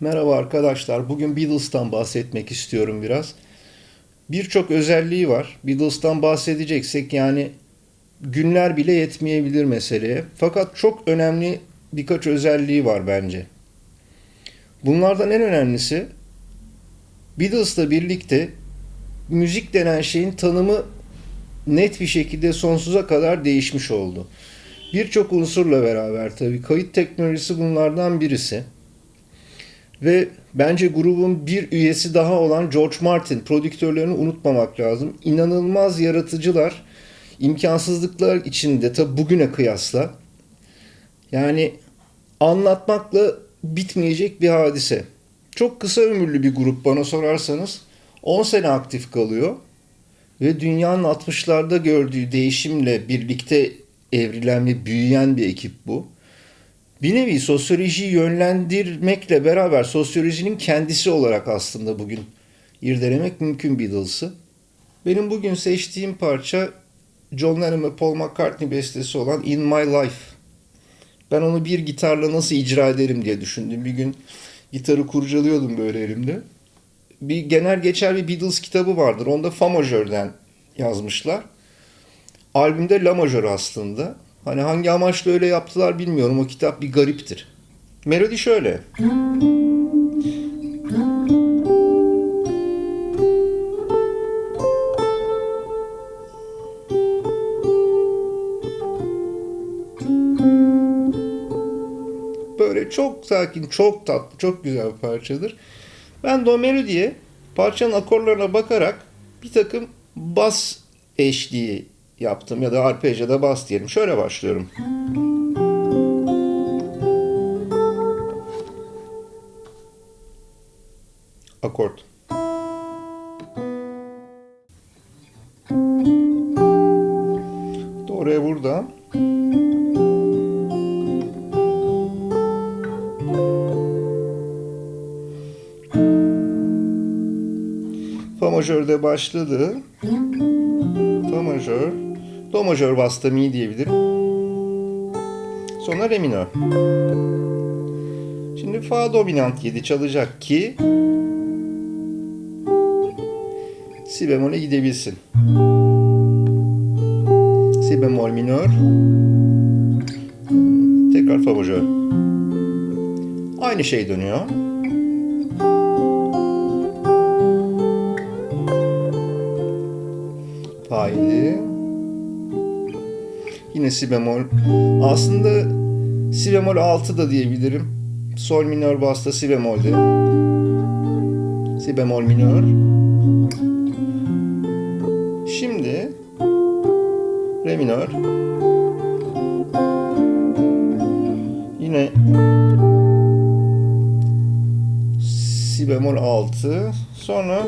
Merhaba arkadaşlar. Bugün Beatles'tan bahsetmek istiyorum biraz. Birçok özelliği var. Beatles'tan bahsedeceksek yani günler bile yetmeyebilir meseleye. Fakat çok önemli birkaç özelliği var bence. Bunlardan en önemlisi Beatles'la birlikte müzik denen şeyin tanımı net bir şekilde sonsuza kadar değişmiş oldu. Birçok unsurla beraber tabii kayıt teknolojisi bunlardan birisi. Ve bence grubun bir üyesi daha olan George Martin prodüktörlerini unutmamak lazım. İnanılmaz yaratıcılar, imkansızlıklar içinde tabi bugüne kıyasla. Yani anlatmakla bitmeyecek bir hadise. Çok kısa ömürlü bir grup bana sorarsanız. 10 sene aktif kalıyor. Ve dünyanın 60'larda gördüğü değişimle birlikte evrilen ve büyüyen bir ekip bu bir nevi sosyolojiyi yönlendirmekle beraber sosyolojinin kendisi olarak aslında bugün irdelemek mümkün Beatles'ı. Benim bugün seçtiğim parça John Lennon ve Paul McCartney bestesi olan In My Life. Ben onu bir gitarla nasıl icra ederim diye düşündüm. Bir gün gitarı kurcalıyordum böyle elimde. Bir genel geçer bir Beatles kitabı vardır. Onda Fa majörden yazmışlar. Albümde La majör aslında. Hani hangi amaçla öyle yaptılar bilmiyorum. O kitap bir gariptir. Melodi şöyle. Böyle çok sakin, çok tatlı, çok güzel bir parçadır. Ben de o melodiye parçanın akorlarına bakarak bir takım bas eşliği yaptım ya da arpejada bas diyelim. Şöyle başlıyorum. Akort. Doğruya burada. Fa majörde başladı. Fa majör. Do majör bastı mi diyebilirim. Sonra re minör. Şimdi fa dominant 7 çalacak ki si bemole gidebilsin. Si bemol minör. Tekrar fa majör. Aynı şey dönüyor. Yine si bemol. Aslında si bemol 6 da diyebilirim. Sol minör basta si bemolde. Si bemol minör. Şimdi re minör. Yine si bemol 6. Sonra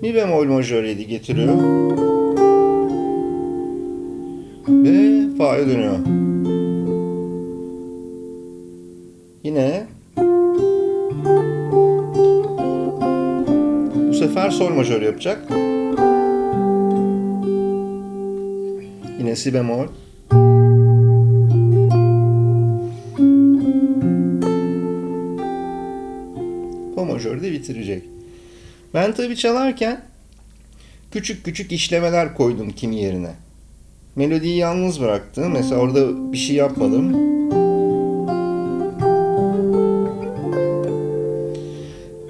mi bemol majör 7 getiriyor. Fa'ya dönüyor. Yine bu sefer sol majör yapacak. Yine si bemol. Fa majörde bitirecek. Ben tabii çalarken küçük küçük işlemeler koydum kimi yerine. Melodiyi yalnız bıraktım. Mesela orada bir şey yapmadım.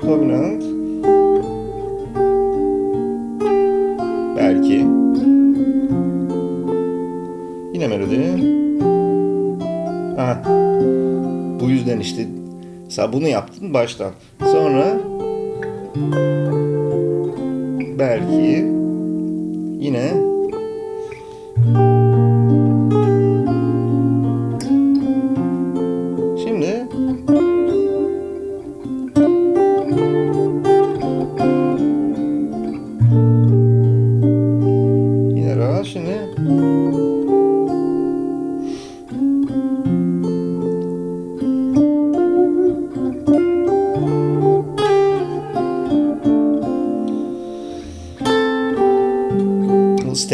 Dominant. Belki. Yine melodi. Ha. Bu yüzden işte sen bunu yaptın baştan. Sonra belki yine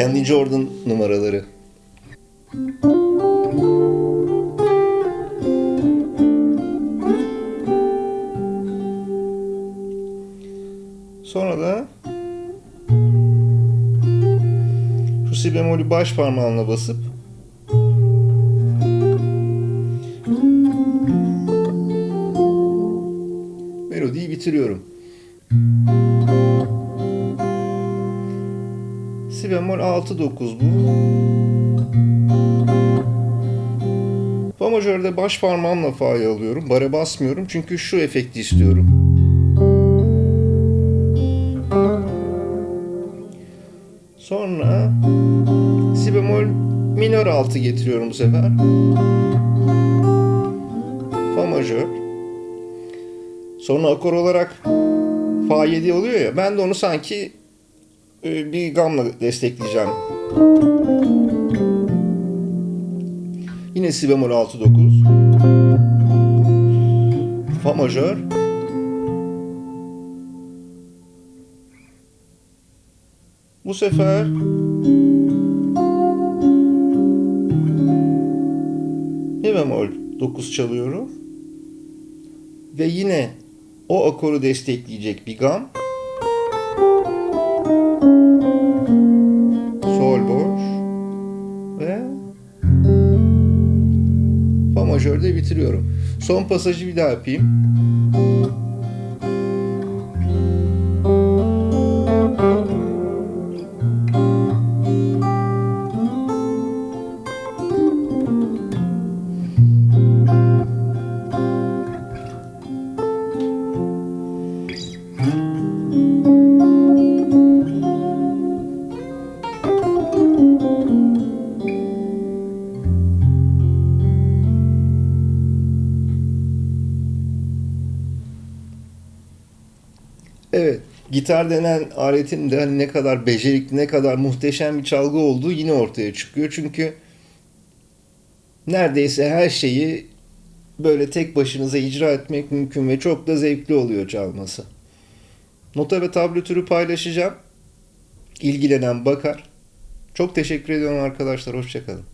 Stanley Jordan numaraları. Sonra da şu si bemolü baş parmağımla basıp melodiyi bitiriyorum. Si bemol 6 9 bu. Fa majörde baş parmağımla fa'yı alıyorum. Bare basmıyorum çünkü şu efekti istiyorum. Sonra si bemol minör 6 getiriyorum bu sefer. Fa majör. Sonra akor olarak fa 7 oluyor ya. Ben de onu sanki bir gamla destekleyeceğim. Yine si bemol 6 9. Fa majör. Bu sefer mi bemol 9 çalıyorum. Ve yine o akoru destekleyecek bir gam. Sol boş ve Fa majörde bitiriyorum. Son pasajı bir daha yapayım. Evet, gitar denen aletin de hani ne kadar becerikli, ne kadar muhteşem bir çalgı olduğu yine ortaya çıkıyor. Çünkü neredeyse her şeyi böyle tek başınıza icra etmek mümkün ve çok da zevkli oluyor çalması. Nota ve tablatürü paylaşacağım. İlgilenen bakar. Çok teşekkür ediyorum arkadaşlar. Hoşçakalın.